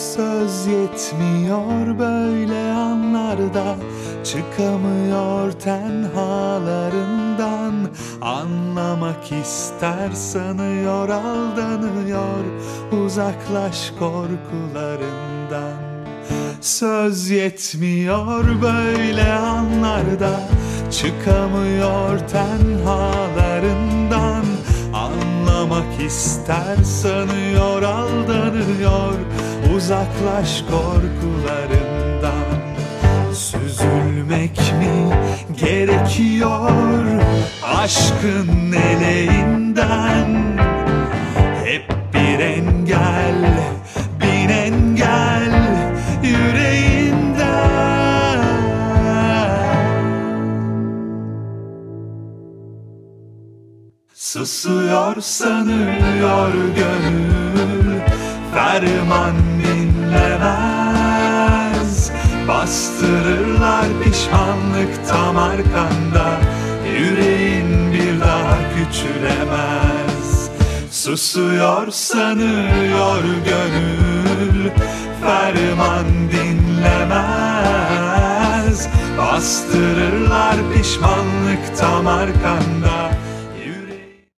Söz yetmiyor böyle anlarda. Çıkamıyor tenhalarından. Anlamak ister sanıyor aldanıyor Uzaklaş korkularından. Söz yetmiyor böyle anlarda. Çıkamıyor tenhalarından ister sanıyor aldanıyor Uzaklaş korkularından. Süzülmek mi gerekiyor Aşkın eleğinden Susuyor sanıyor gönül Ferman dinlemez. Bastırırlar pişmanlık tam arkanda Yüreğin bir daha küçülemez. Susuyor sanıyor gönül Ferman dinlemez. Bastırırlar pişmanlık tam arkanda